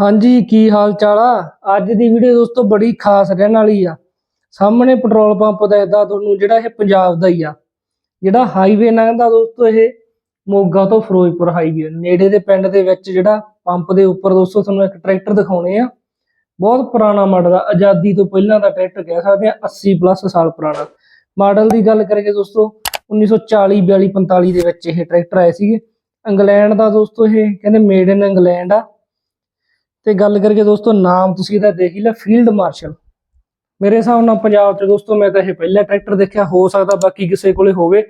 ਹਾਂਜੀ, ਕੀ ਹਾਲ ਚਾਲ ਆ? ਅੱਜ ਦੀ ਵੀਡੀਓ ਦੋਸਤੋ ਬੜੀ ਖਾਸ ਰਹਿਣ ਵਾਲੀ ਆ। ਸਾਹਮਣੇ ਪੈਟਰੋਲ ਪੰਪ ਦੱਸਦਾ ਤੁਹਾਨੂੰ ਜਿਹੜਾ ਇਹ ਪੰਜਾਬ ਦਾ ਹੀ ਆ। ਜਿਹੜਾ ਹਾਈਵੇ ਲੰਘਦਾ ਦੋਸਤੋ ਇਹ ਮੋਗਾ ਤੋਂ ਫਿਰੋਜ਼ਪੁਰ ਹਾਈਵੇ ਨੇੜੇ ਦੇ ਪਿੰਡ ਦੇ ਵਿੱਚ ਜਿਹੜਾ ਪੰਪ ਦੇ ਉੱਪਰ ਦੋਸਤੋ ਤੁਹਾਨੂੰ ਇੱਕ ਟਰੈਕਟਰ ਦਿਖਾਉਣੇ ਆ। ਬਹੁਤ ਪੁਰਾਣਾ ਮਾਡਲ ਆ, ਆਜ਼ਾਦੀ ਤੋਂ ਪਹਿਲਾਂ ਦਾ ਟਰੈਕਟਰ ਕਹਿ ਸਕਦੇ ਆ 80 ਪਲੱਸ ਸਾਲ ਪੁਰਾਣਾ। ਮਾਡਲ ਦੀ ਗੱਲ ਕਰੀਏ ਦੋਸਤੋ 1940 42 45 ਦੇ ਵਿੱਚ ਇਹ ਟਰੈਕਟਰ ਆਏ ਸੀਗੇ। ਇੰਗਲੈਂਡ ਦਾ ਦੋਸਤੋ ਇਹ, ਕਹਿੰਦੇ ਮੇਡ ਇਨ ਇੰਗਲੈਂਡ ਆ। ਤੇ ਗੱਲ ਕਰਕੇ ਦੋਸਤੋ, ਨਾਮ ਤੁਸੀਂ ਇਹਦਾ ਦੇਖ ਹੀ ਲਿਆ ਫੀਲਡ ਮਾਰਸ਼ਲ ਮੇਰੇ ਹਿਸਾਬ ਨਾਲ ਪੰਜਾਬ 'ਚ ਦੋਸਤੋ, ਮੈਂ ਤਾਂ ਇਹ ਪਹਿਲਾ ਟਰੈਕਟਰ ਦੇਖਿਆ, ਹੋ ਸਕਦਾ ਬਾਕੀ ਕਿਸੇ ਕੋਲੇ ਹੋਵੇ।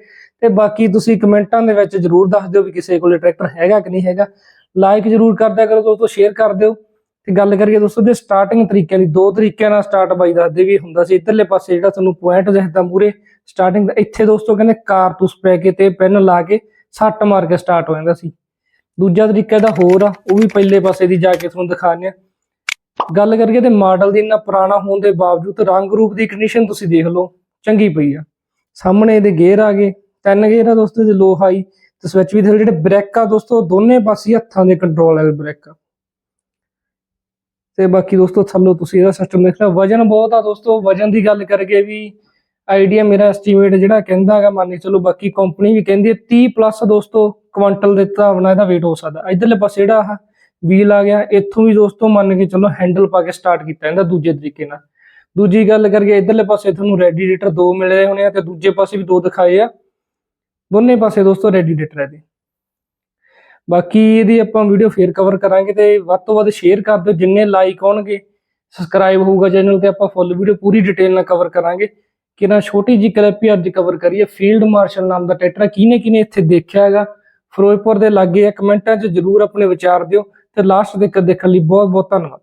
ਤੇ ਬਾਕੀ ਤੁਸੀਂ ਕਮੈਂਟਾਂ ਦੇ ਵਿੱਚ ਜਰੂਰ ਦੱਸ ਦਿਓ ਵੀ ਕਿਸੇ ਕੋਲੇ ਟਰੈਕਟਰ ਹੈਗਾ ਕਿ ਨਹੀਂ ਹੈਗਾ। ਲਾਈਕ ਜਰੂਰ ਕਰ ਕਰੋ ਦੋਸਤੋ ਸ਼ੇਅਰ ਕਰ ਦਿਓ। ਤੇ ਗੱਲ ਕਰੀਏ ਦੋਸਤੋ, ਦੇ ਸਟਾਰਟਿੰਗ ਤਰੀਕਿਆਂ ਦੀ, ਦੋ ਤਰੀਕਿਆਂ ਨਾਲ ਸਟਾਰਟ ਬਾਈ ਦੱਸਦੇ ਵੀ ਹੁੰਦਾ ਸੀ। ਇਧਰਲੇ ਪਾਸੇ ਜਿਹੜਾ ਤੁਹਾਨੂੰ ਪੁਆਇੰਟ ਦਿਖਦਾ ਮੂਰੇ ਸਟਾਰਟਿੰਗ ਦਾ, ਇੱਥੇ ਦੋਸਤੋ ਕਹਿੰਦੇ ਕਾਰਤੂਸ ਪੈ ਕੇ ਤੇ ਪੈਨ ਲਾ ਕੇ ਸੱਟ ਮਾਰ ਕੇ ਸਟਾਰਟ ਹੋ ਜਾਂਦਾ ਸੀ। ਦੂਜਾ ਤਰੀਕਾ ਇਹਦਾ ਹੋਰ ਆ, ਉਹ ਵੀ ਪਹਿਲੇ ਪਾਸੇ ਦੀ ਜਾ ਕੇ ਤੁਹਾਨੂੰ ਦਿਖਾਉਂਦੇ ਆ ਗੱਲ ਕਰੀਏ ਤੇ ਮਾਡਲ ਦੀ, ਇੰਨਾ ਪੁਰਾਣਾ ਹੋਣ ਦੇ ਬਾਵਜੂਦ ਰੰਗ ਰੂਪ ਦੀ ਕੰਡੀਸ਼ਨ ਤੁਸੀਂ ਦੇਖ ਲਓ, ਚੰਗੀ ਪਈ ਆ। ਸਾਹਮਣੇ ਇਹਦੇ ਗੇਅਰ ਆ ਗਏ, ਤਿੰਨ ਗੇਅਰ ਆ ਦੋਸਤੋ ਜੇ ਲੋ ਹਾਈ ਤੇ ਸਵਿਚ ਵੀ ਦੇ ਜਿਹੜੇ ਬ੍ਰੇਕ ਆ ਦੋਸਤੋ ਦੋਨੇ ਪਾਸੇ ਹੱਥਾਂ ਦੇ ਕੰਟਰੋਲ ਵਾਲੇ ਬ੍ਰੇਕ ਆ। ਤੇ ਬਾਕੀ ਦੋਸਤੋ, ਥੱਲੋਂ ਤੁਸੀਂ ਇਹਦਾ ਸਿਸਟਮ ਦੇਖ ਲਓ ਵਜਨ ਬਹੁਤ ਆ ਦੋਸਤੋ, ਵਜਨ ਦੀ ਗੱਲ ਕਰਕੇ ਵੀ ਆਈਡੀਆ ਮੇਰਾ ਐਸਟੀਮੇਟ ਜਿਹੜਾ ਕਹਿੰਦਾ ਹੈਗਾ, ਮੰਨ ਕੇ ਚਲੋ ਬਾਕੀ ਕੰਪਨੀ ਵੀ ਕਹਿੰਦੀ ਹੈ 30 ਪਲੱਸ ਦੋਸਤੋ, ਕੁਆਂਟਲ ਦੇ ਹਿਸਾਬ ਨਾਲ ਇਹਦਾ weight ਹੋ ਸਕਦਾ। ਇਧਰਲੇ ਪਾਸੇ ਜਿਹੜਾ ਆ ਵੀਲ ਆ ਗਿਆ, ਇੱਥੋਂ ਵੀ ਦੋਸਤੋ ਮੰਨ ਕੇ ਚਲੋ ਹੈਂਡਲ ਪਾ ਕੇ ਸਟਾਰਟ ਕੀਤਾ ਇਹਦਾ ਦੂਜੇ ਤਰੀਕੇ ਨਾਲ। ਦੂਜੀ ਗੱਲ ਕਰੀਏ, ਇਧਰਲੇ ਪਾਸੇ ਤੁਹਾਨੂੰ ਰੈਡੀਏਟਰ ਦੋ ਮਿਲੇ ਹੋਣੇ ਆ ਤੇ ਦੂਜੇ ਪਾਸੇ ਵੀ ਦੋ ਦਿਖਾਏ ਆ। ਦੋਨੇ ਪਾਸੇ ਦੋਸਤੋ ਰੈਡੀਏਟਰ ਹੈ ਇਹਦੇ। ਬਾਕੀ ਇਹਦੀ ਆਪਾਂ ਵੀਡੀਓ ਫੇਰ ਕਵਰ ਕਰਾਂਗੇ ਤੇ ਵੱਧ ਤੋਂ ਵੱਧ ਸ਼ੇਅਰ ਕਰ ਦਿਓ, ਜਿੰਨੇ ਲਾਈਕ ਆਉਣਗੇ ਸਬਸਕ੍ਰਾਈਬ ਹੋਊਗਾ ਚੈਨਲ ਤੇ ਆਪਾਂ ਫੁੱਲ ਵੀਡੀਓ ਪੂਰੀ ਡਿਟੇਲ ਨਾਲ ਕਵਰ ਕਰਾਂਗੇ। ਕਿ ਨਾ ਛੋਟੀ ਜੀ ਕਲਿੱਪ ਹੀ ਅੱਜ ਕਵਰ ਕਰੀਏ। ਫੀਲਡ ਮਾਰਸ਼ਲ ਨਾਮ ਦਾ ਟਰੈਕਟਰ ਕਿਹਨੇ ਕਿਹਨੇ ਇੱਥੇ ਦੇਖਿਆ ਹੈਗਾ? ਫਿਰੋਜ਼ਪੁਰ ਦੇ ਲਾਗੇ ਆ, ਕਮੈਂਟਾਂ 'ਚ ਜਰੂਰ ਆਪਣੇ ਵਿਚਾਰ ਦਿਓ। ਤੇ ਲਾਸਟ ਤੱਕ ਦੇਖਣ ਲਈ ਬਹੁਤ ਬਹੁਤ ਧੰਨਵਾਦ।